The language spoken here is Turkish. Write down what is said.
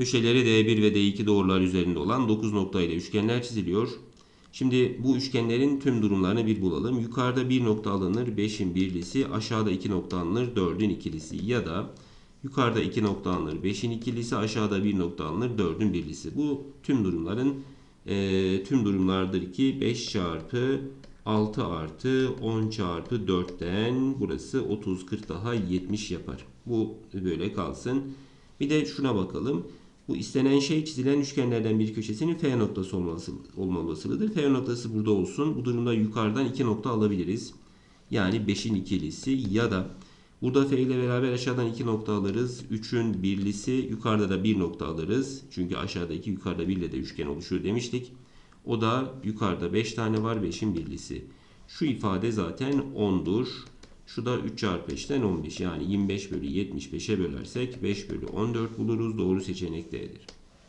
Köşeleri D1 ve D2 doğrular üzerinde olan 9 nokta ile üçgenler çiziliyor. Şimdi bu üçgenlerin tüm durumlarını bir bulalım. Yukarıda bir nokta alınır 5'in birlisi, aşağıda 2 nokta alınır 4'ün ikilisi ya da yukarıda 2 nokta alınır 5'in ikilisi, aşağıda 1 nokta alınır 4'ün birlisi. Bu tüm durumların e, tüm durumlardır ki 5 çarpı 6 artı 10 çarpı 4'ten burası 30 40 daha 70 yapar. Bu böyle kalsın. Bir de şuna bakalım. Bu istenen şey çizilen üçgenlerden bir köşesinin F noktası olması, olma. F noktası burada olsun. Bu durumda yukarıdan iki nokta alabiliriz. Yani 5'in ikilisi ya da burada F ile beraber aşağıdan iki nokta alırız. 3'ün birlisi yukarıda da bir nokta alırız. Çünkü aşağıda 2 yukarıda 1 ile de üçgen oluşuyor demiştik. O da yukarıda 5 tane var 5'in birlisi. Şu ifade zaten 10'dur. Şu da 3 çarpı 5'ten 15 yani 25 bölü 75'e bölersek 5 bölü 14 buluruz. Doğru seçenek D'dir.